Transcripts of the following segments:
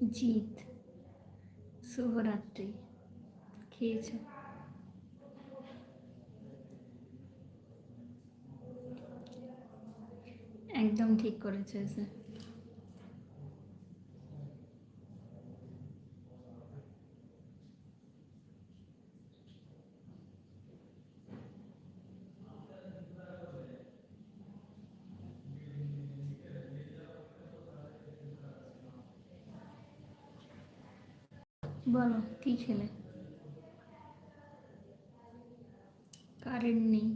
জিৎ। শুভরাত্রি। খেয়েছ? একদম ঠিক করেছে এসে বলো কি খেলে কারেন্ট নেই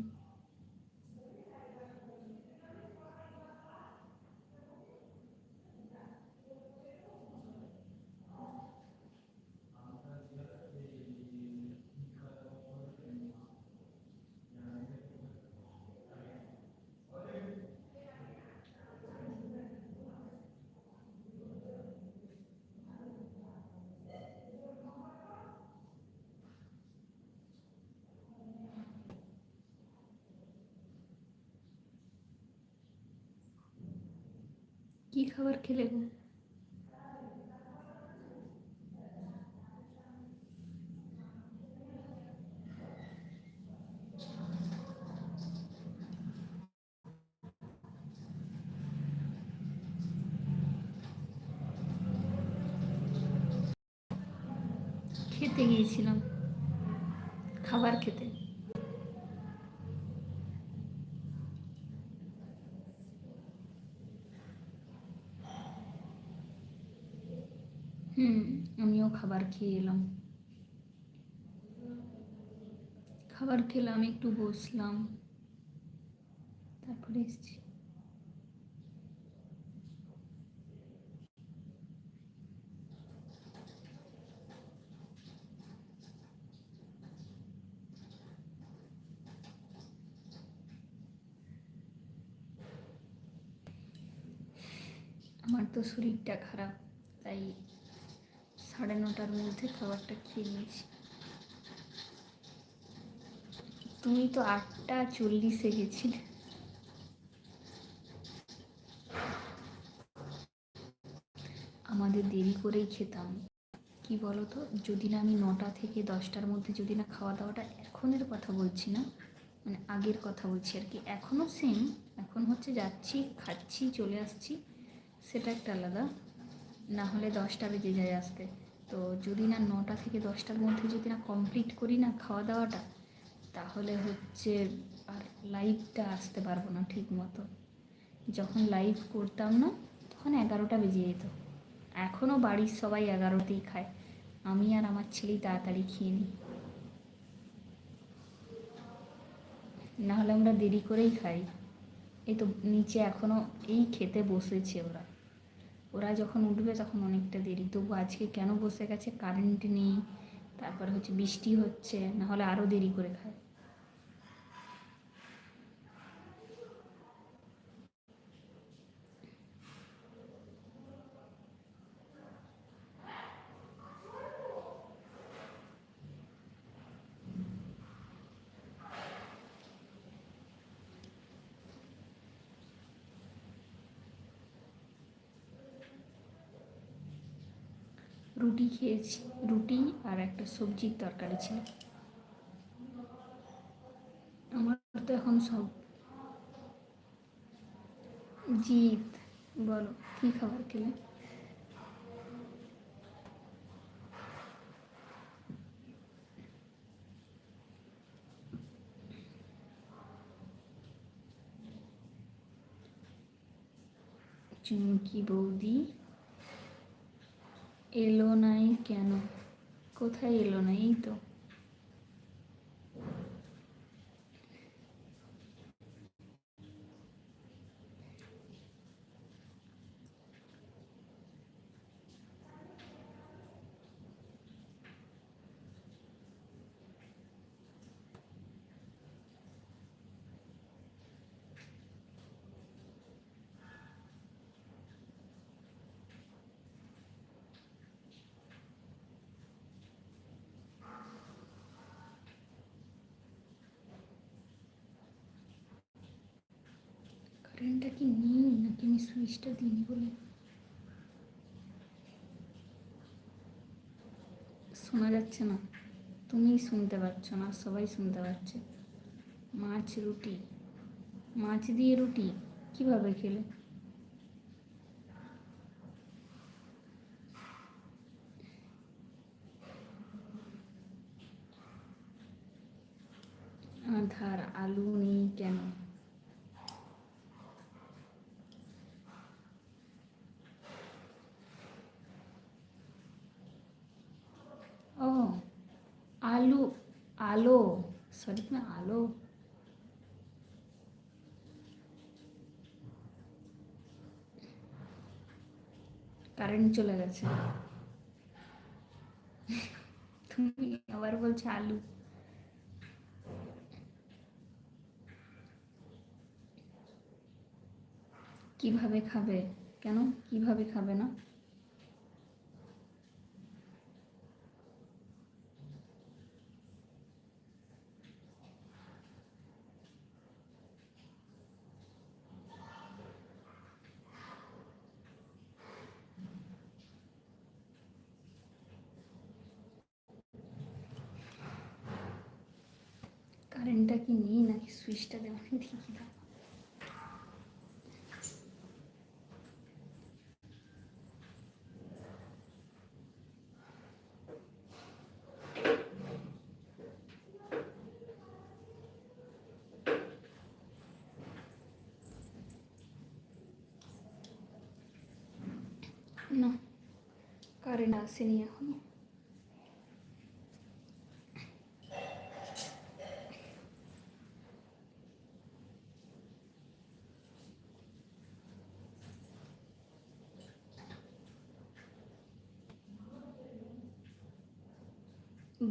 কি খাবার খেলে গো? খেতে গিয়েছিলাম খাবার খেতে হুম আমিও খাবার খেয়ে এলাম খাবার খেলাম একটু বসলাম। তারপরে এসছি। আমার তো শরীরটা খারাপ তাই সাড়ে নটার মধ্যে খাবারটা খেয়ে নিয়েছি তুমি তো আটটা চল্লিশে গেছিলে। আমাদের দেরি করেই খেতাম। কি বলতো? যদি না আমি নটা থেকে দশটার মধ্যে যদি না খাওয়া দাওয়াটা এখনের কথা বলছি না মানে আগের কথা বলছি আর কি। এখনও সেম এখন হচ্ছে যাচ্ছি, খাচ্ছি, চলে আসছি, সেটা একটা আলাদা। না হলে দশটা বেজে যায় আসতে। তো যদি না নটা থেকে দশটার মধ্যে যদি না কমপ্লিট করি না খাওয়া দাওয়াটা তাহলে হচ্ছে আর লাইভটা আসতে পারব না ঠিক মতো। যখন লাইভ করতাম না, তখন এগারোটা বেজে যেত। এখনও বাড়ির সবাই এগারোতেই খায়। আমি আর আমার ছেলেই তাড়াতাড়ি খেয়ে নিই। নাহলে আমরা দেরি করেই খাই। এই তো নিচে এখনও এই খেতে বসেছে ওরা ওরা যখন উঠবে তখন অনেকটা দেরি। তবু আজকে কেন বসে গেছে? কারেন্ট নেই, তারপরে হচ্ছে বৃষ্টি হচ্ছে, নাহলে আরও দেরি করে খায়। রুটি খেয়েছি, রুটি আর একটা সবজির তরকারি ছিল। আমার তো এখন সব। জিত বলো, কী খাবার খেলে? চুমকি বৌদি। এলো নাই কেন? কোথায় এলো না এই তো? ফ্যানটা কি নেই নাকি আমি সুইচটা দিইনি বলে? শোনা যাচ্ছে না। তুমিই শুনতে পাচ্ছ না, সবাই শুনতে পাচ্ছে। মাছ রুটি। মাছ দিয়ে রুটি। কীভাবে খেলে? আলো সরি তুমি আলো। কারেন্ট চলে গেছে। তুমি আবার বলছো আলু। কীভাবে খাবে? কেন? কীভাবে খাবে না? কারেন্টটা কি নেই নাকি সুইচটা দেওয়া নেই দেখি দাও না কারেন্ট আসেনি এখনও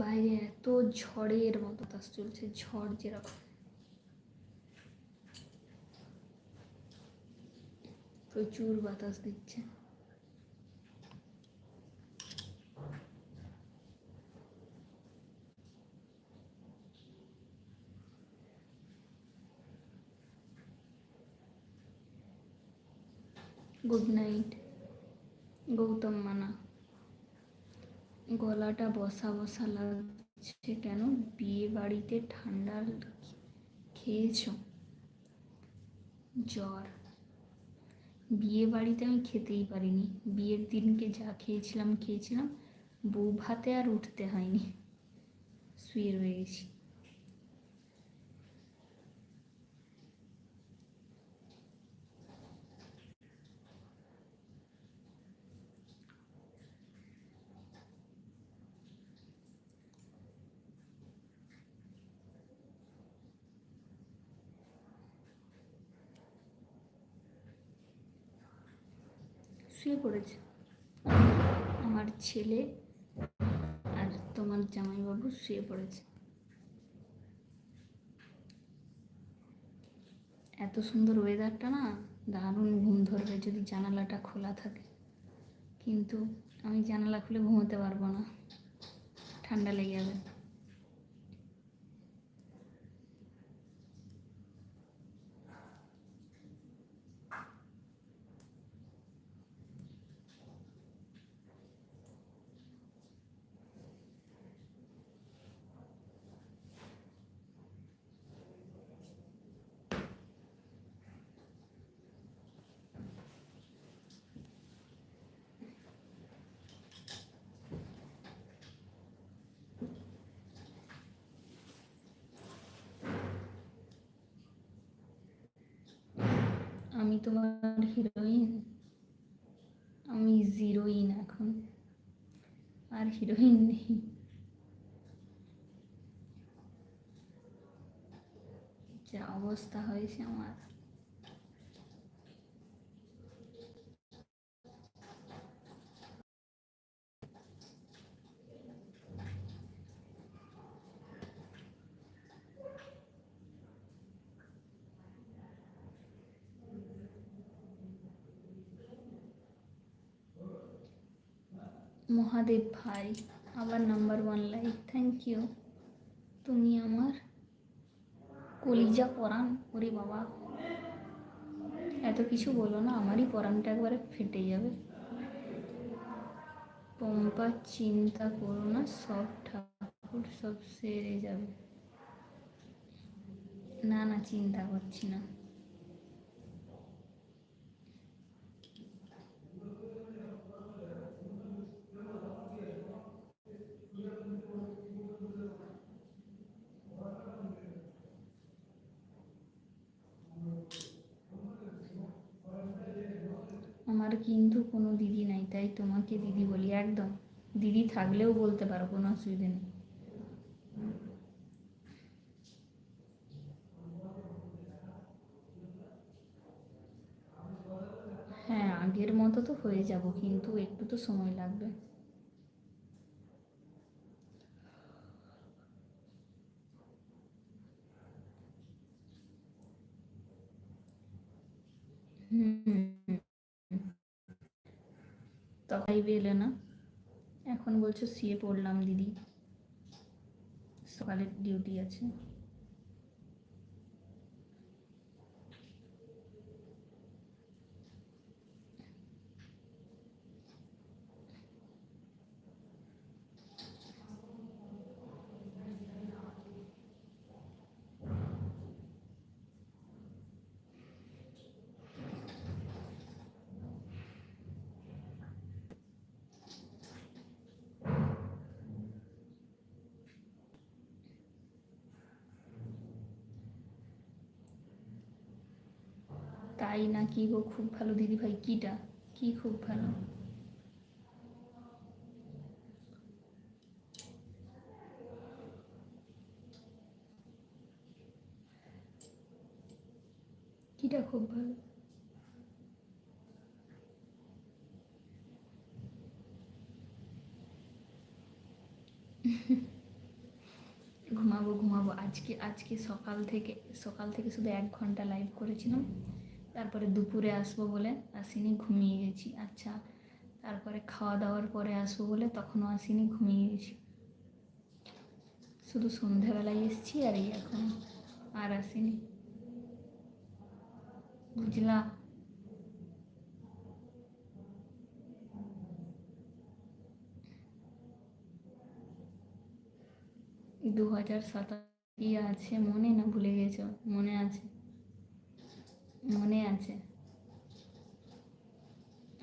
বাইরে এত ঝড়ের মতো বাতাস চলছে, ঝড় যেরকম। প্রচুর বাতাস দিচ্ছে। গুড নাইট গৌতম মানা। গলাটা বসা বসা লাগছে কেন? বিয়ে বাড়িতে ঠান্ডা খেয়েছ? জ্বর। বিয়ে বাড়িতে আমি খেতেই পারিনি। বিয়ের দিনকে যা খেয়েছিলাম খেয়েছিলাম। বউ ভাতে আর উঠতে হয়নি। শুয়ে রয়ে গেছি। শুয়ে পড়েছে। আমার ছেলে আর তোমার জামাইবাবু শুয়ে পড়েছে। এত সুন্দর ওয়েদারটা না, দারুণ ঘুম ধরবে যদি জানালাটা খোলা থাকে। কিন্তু আমি জানালা খুলে ঘুমোতে পারব না। ঠান্ডা লেগে যাবে। আমি তোমার হিরোইন আমি জিরোইন এখন। আর হিরোইন নেই। যা অবস্থা হয়েছে আমার। মহাদেব ভাই, আবার number one like thank you তুমি আমার কলিজা পরাণ, ওরে বাবা। এত কিছু বলো না, আমারই পরাণটা একবারে ফেটে যাবে। পম্পা, চিন্তা করো না, সব ঠাকুর সব সেরে যাবে। না না, চিন্তা করছি না আমার কিন্তু কোনো দিদি নাই, তাই তোমাকে দিদি বলি, একদম। দিদি থাকলেও বলতে পারো, কোনো অসুবিধা নেই। হ্যাঁ আগের মতো তো হয়ে যাব, কিন্তু একটু তো সময় লাগবে। হুম। তবাই এলে না? এখন বলছো সিএ পড়লাম দিদি। সকালের ডিউটি আছে তাই না কি গো, খুব ভালো দিদি ভাই, কিটা? কি খুব ভালো? কিটা খুব ভালো? ঘুমাবো ঘুমাবো। আজকে আজকে সকাল থেকে সকাল থেকে শুধু এক ঘণ্টা লাইভ করেছিলাম। তারপরে দুপুরে আসব বলে আসিনি, ঘুমিয়ে গেছি। আচ্ছা তারপরে খাওয়া দাওয়ার পরে আসব বলে তখনও আসিনি, ঘুমিয়ে গেছি। শুধু সন্ধ্যাবেলায় এসছি আর এই এখন আর আসিনি। বুঝলা? দু হাজার সাতাশ কি আছে, মনে না ভুলে গেছো মনে আছে মনে আছে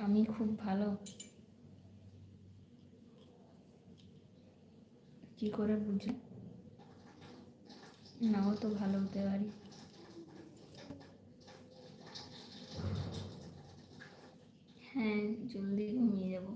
আমি খুব ভালো। কি করে বুঝি? নাও তো ভালো হতে পারি। হ্যাঁ জলদি ঘুমিয়ে যাব।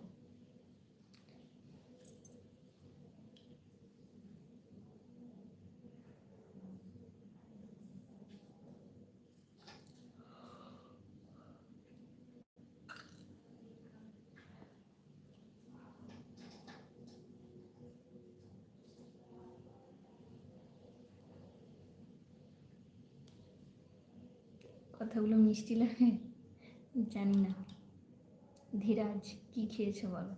মিষ্টি লাগে? জানি না। ধীরাজ, কি খেয়েছো বলো?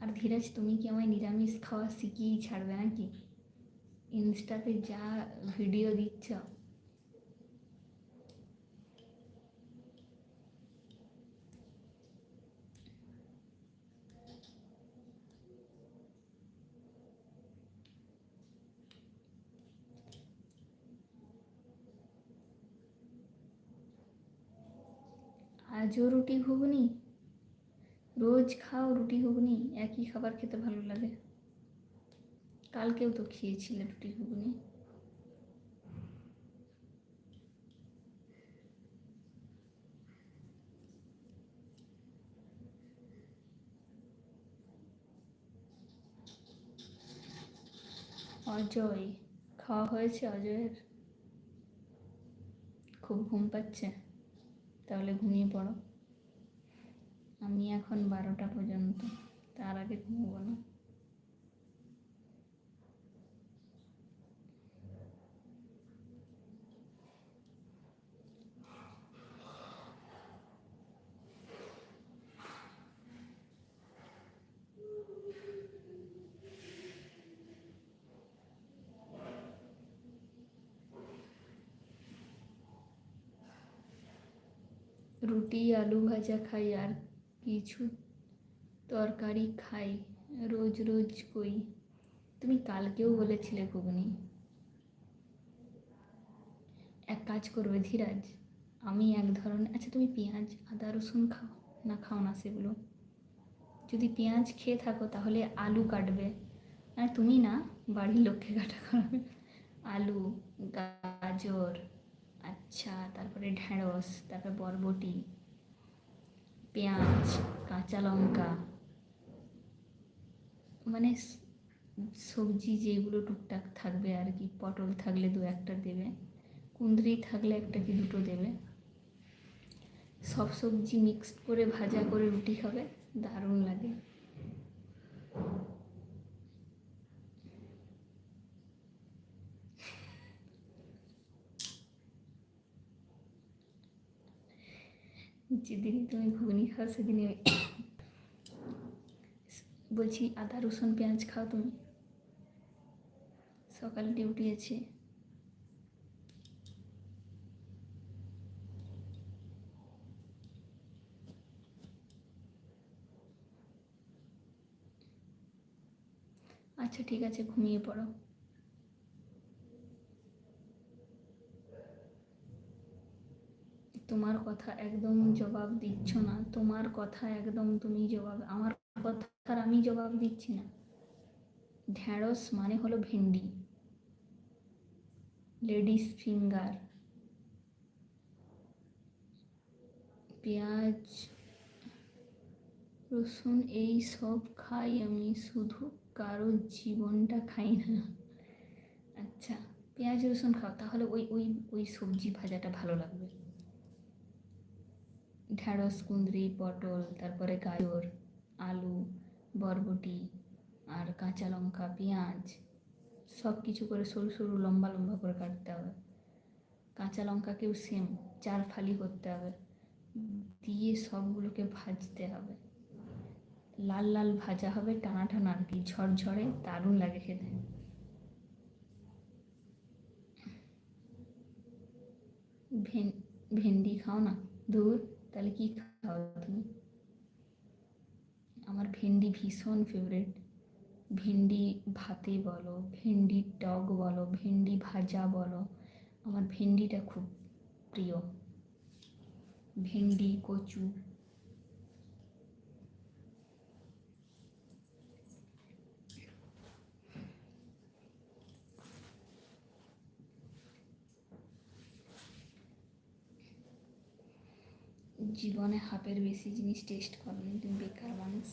আর ধীরাজ, তুমি কি আমায় নিরামিষ খাওয়া শিখিয়েই ছাড়বে নাকি? ইনস্টাতে যা ভিডিও দিচ্ছ। আজও রুটি ঘুগনি, রোজ খাও রুটি ঘুগনি, একই খাবার খেতে ভালো লাগে। কালকেও তো খেয়েছিলে রুটি ঘুগনি। অজয়, খাওয়া হয়েছে অজয়ের? খুব ঘুম পাচ্ছে। তাহলে ঘুমিয়ে পড়ো। আমি এখন বারোটা পর্যন্ত তার আগে ঘুমবো না। রুটি, আলু ভাজা খাই আর কিছু তরকারি খাই, রোজ রোজ কই তুমি কালকেও বলেছিলে, ঘুগনি। এক কাজ করবে ধীরাজ, আমি এক ধরনের আচ্ছা তুমি পেঁয়াজ, আদা, রসুন খাও, না খাও না সেগুলো। যদি পেঁয়াজ খেয়ে থাকো তাহলে আলু কাটবে। মানে তুমি না, বাড়ির লোককে কাটা করাবে আলু, গাজর আচ্ছা তারপরে ঢেঁড়স, তারপরে বরবটি, পেঁয়াজ, কাঁচা লঙ্কা মানে সবজি যেগুলো টুকটাক থাকবে আর কি, পটল থাকলে দু একটা দেবে, কুঁদরি থাকলে একটা কি দুটো দেবে। সব সবজি মিক্সড করে ভাজা করে রুটি খাবে, দারুণ লাগে। যেদিনই তুমি ঘুগনি খাও, সেদিনই আমি বলছি, আদা, রসুন, পেঁয়াজ খাও তুমি। সকাল ডিউটি আছে। আচ্ছা ঠিক আছে, ঘুমিয়ে পড়ো। তোমার কথা একদম জবাব দিচ্ছ না। তোমার কথা একদম তুমি জবাব, আমার কথার আমি জবাব দিচ্ছি না। ঢ্যাঁড়স মানে হলো ভেন্ডি। Ladies finger. পেঁয়াজ, রসুন, এই সব খাই আমি, শুধু কারও জীবনটা খাই না। আচ্ছা পেঁয়াজ, রসুন খাও, তাহলে ওই ওই ওই সবজি ভাজাটা ভালো লাগবে। ঢ্যাঁড়স কুঁদরি, পটল, তারপরে গাজর, আলু, বরবটি আর কাঁচা লঙ্কা, পেঁয়াজ সব কিছু করে সরু সরু, লম্বা লম্বা করে কাটতে হবে। কাঁচা লঙ্কাকেও সেম চার ফালি করতে হবে। দিয়ে সবগুলোকে ভাজতে হবে। লাল লাল ভাজা হবে, টানা টানা আর কি, ঝরঝরে, দারুণ লাগে খেতে। ভেন, ভেন্ডি খাও না? দূর তাহলে কি খাও তুমি? আমার ভেন্ডি ভীষণ ফেভারিট ভেন্ডি ভাতে বলো, ভেন্ডি টক বলো, ভেন্ডি ভাজা বলো, আমার ভেন্ডিটা খুব প্রিয়। ভেন্ডি, কচু জীবনে হাফের বেশি জিনিস টেস্ট করনি তুমি বেকার মানুষ।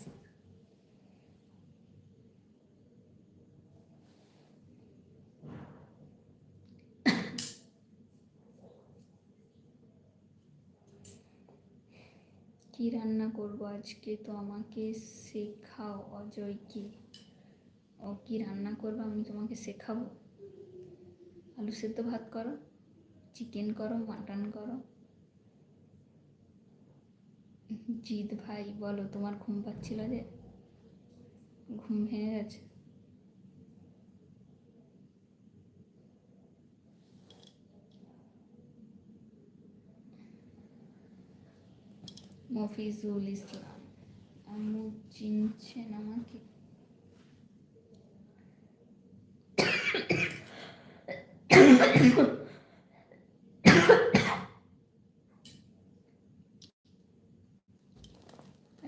কি রান্না করব আজকে? তো আমাকে শেখাও অজয়কে ও কি রান্না করব আমি তোমাকে শেখাবো? আলু সেদ্ধ ভাত করো চিকেন করো মাটন করো। জিৎ ভাই, বলো তোমার ঘুম পাচ্ছিল যে? ঘুম ভেঙে গেছে। মফিজুল ইসলাম, আম্মু চিনছেন আমাকে?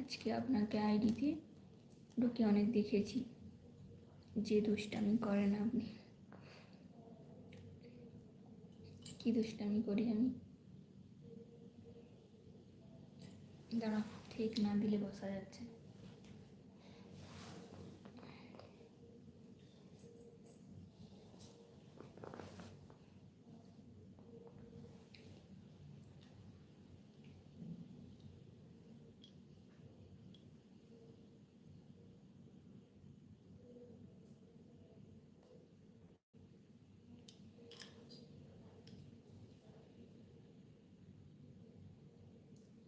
আজকে আপনাকে আইডিতে ঢুকে অনেক দেখেছি। যে দুষ্টামি করেন আপনি। কি দুষ্টামি করি আমি? দাঁড়া ঠিক না দিলে বসা যাচ্ছে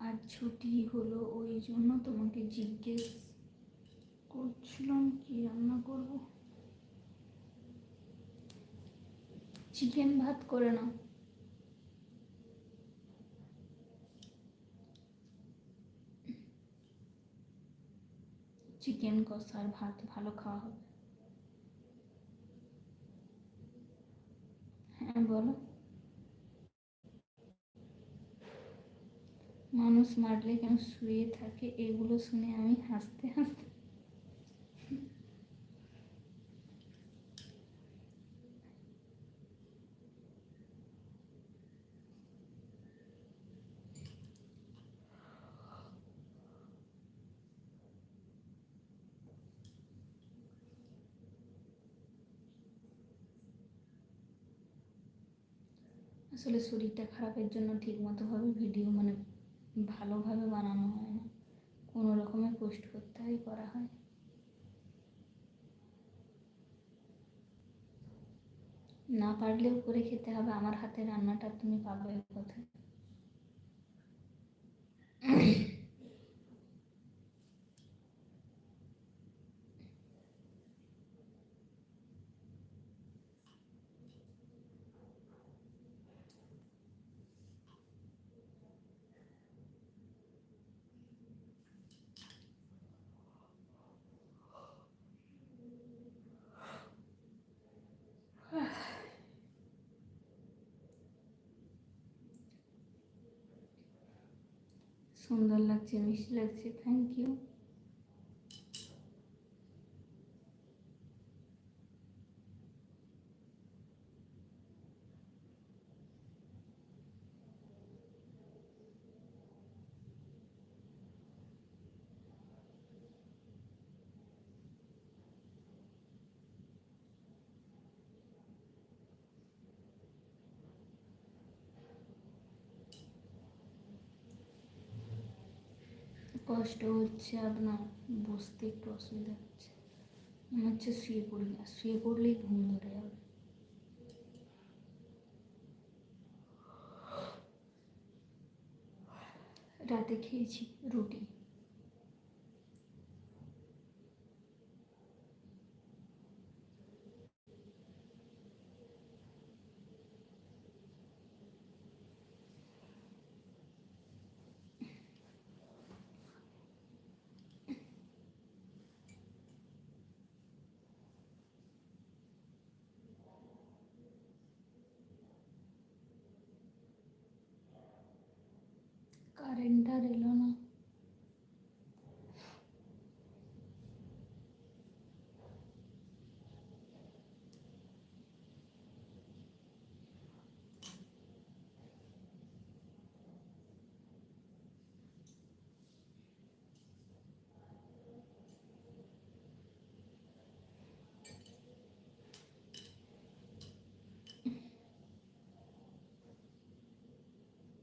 আর ছুটি হলো, ওই জন্য তোমাকে জিজ্ঞেস করছিলাম কি রান্না করব। চিকেন ভাত করে নাও। চিকেন কষা আর ভাত ভালো খাওয়া হবে। হ্যাঁ বলো। মারলে কেন শুয়ে থাকে, এগুলো শুনে আমি হাসতে হাসতে আসলে শরীরটা খারাপের জন্য ঠিক মতোভাবে ভিডিও মানে ভালোভাবে বানানো হয় না। কোনো রকমের পোস্ট করতে হয়, করা হয়। না পারলেও করে খেতে হবে। আমার হাতে রান্নাটা তুমি পাবে কোথায় সুন্দর লাগছে মিষ্টি লাগছে থ্যাংক ইউ কষ্ট হচ্ছে আপনার বসতে একটু অসুবিধা হচ্ছে। মনে হচ্ছে শুয়ে পড়ি না, শুয়ে পড়লেই ঘুম ধরে যাবে। রাতে খেয়েছি রুটি কারেন্ট আর এলো না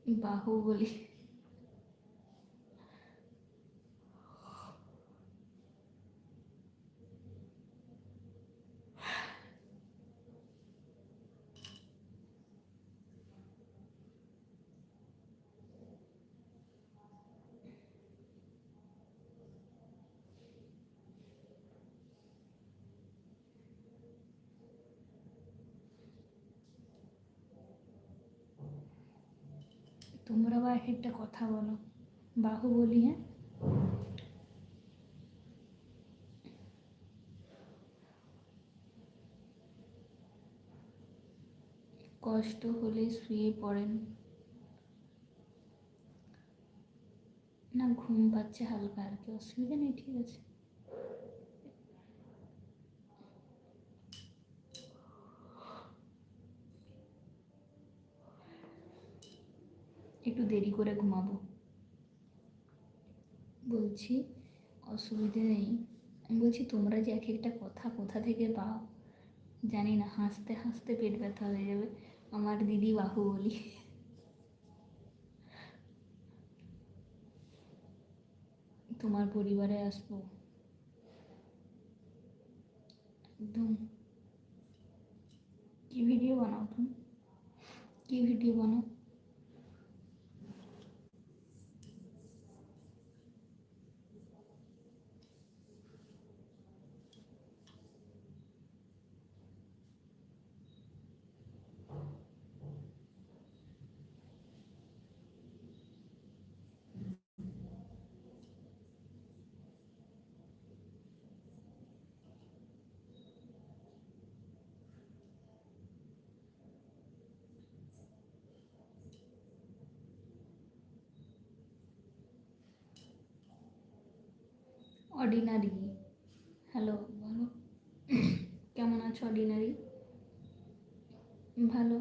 বাহুবলী। তোমরা বা এক একটা কথা বলো। বাহু বলি হ্যাঁ? কষ্ট হলে শুয়ে পড়েন। না, ঘুম পাচ্ছে হালকা আর কি অসুবিধা নেই, ঠিক আছে। একটু দেরি করে ঘুমাবো। বলছি, অসুবিধে নেই। আমি বলছি, তোমরা যে এক একটা কথা কোথা থেকে পাও? জানি না, হাসতে হাসতে পেট ব্যথা হয়ে যাবে। আমার দিদি বাহু বলি তোমার পরিবারে আসব। একদম। কি ভিডিও বানাও তুমি? কি ভিডিও বানাও? অর্ডিনারি হ্যালো বলো কেমন আছো অর্ডিনারি ভালো?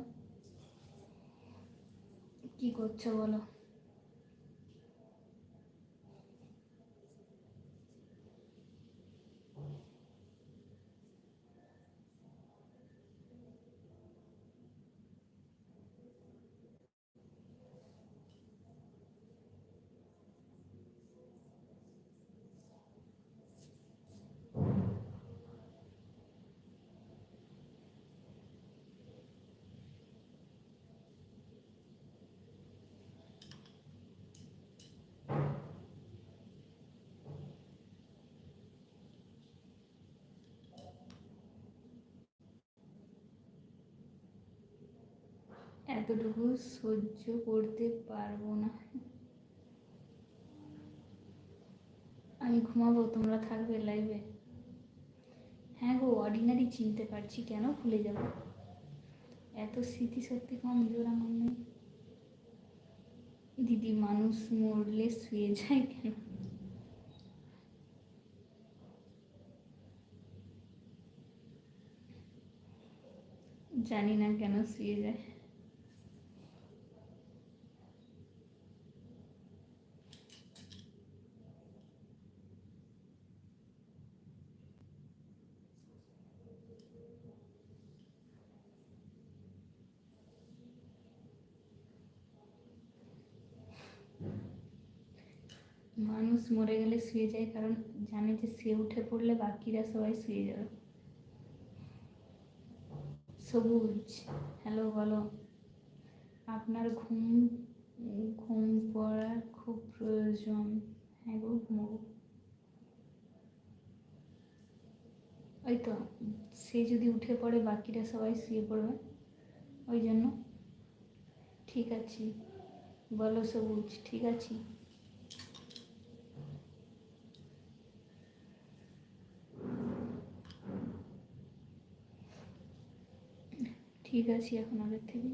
কি করছ বলো? এতটুকু সহ্য করতে পারব না। আমি ঘুমাবো, তোমরা থাকবে লাইভে হ্যাঁ গো অর্ডিনারি চিনতে পারছি, কেন ভুলে যাব? এত স্মৃতিশক্তি কম কমজোর আমার নেই। দিদি মানুষ মরলে শুয়ে যায় কেন? জানি না কেন শুয়ে যায়। মানুষ মরে গেলে শুয়ে যায় কারণ জানে যে সে উঠে পড়লে বাকিরা সবাই শুয়ে যাবে। সবুজ হ্যালো বলো। আপনার ঘুম ঘুম পড়ার খুব প্রয়োজন। হ্যাঁ গো, ঘুমোবো। ওই তো, সে যদি উঠে পড়ে বাকিরা সবাই শুয়ে পড়বে। ওই জন্য। ঠিক আছে। বলো সবুজ, ঠিক আছে? ঠিক আছে এখন আগের থেকে।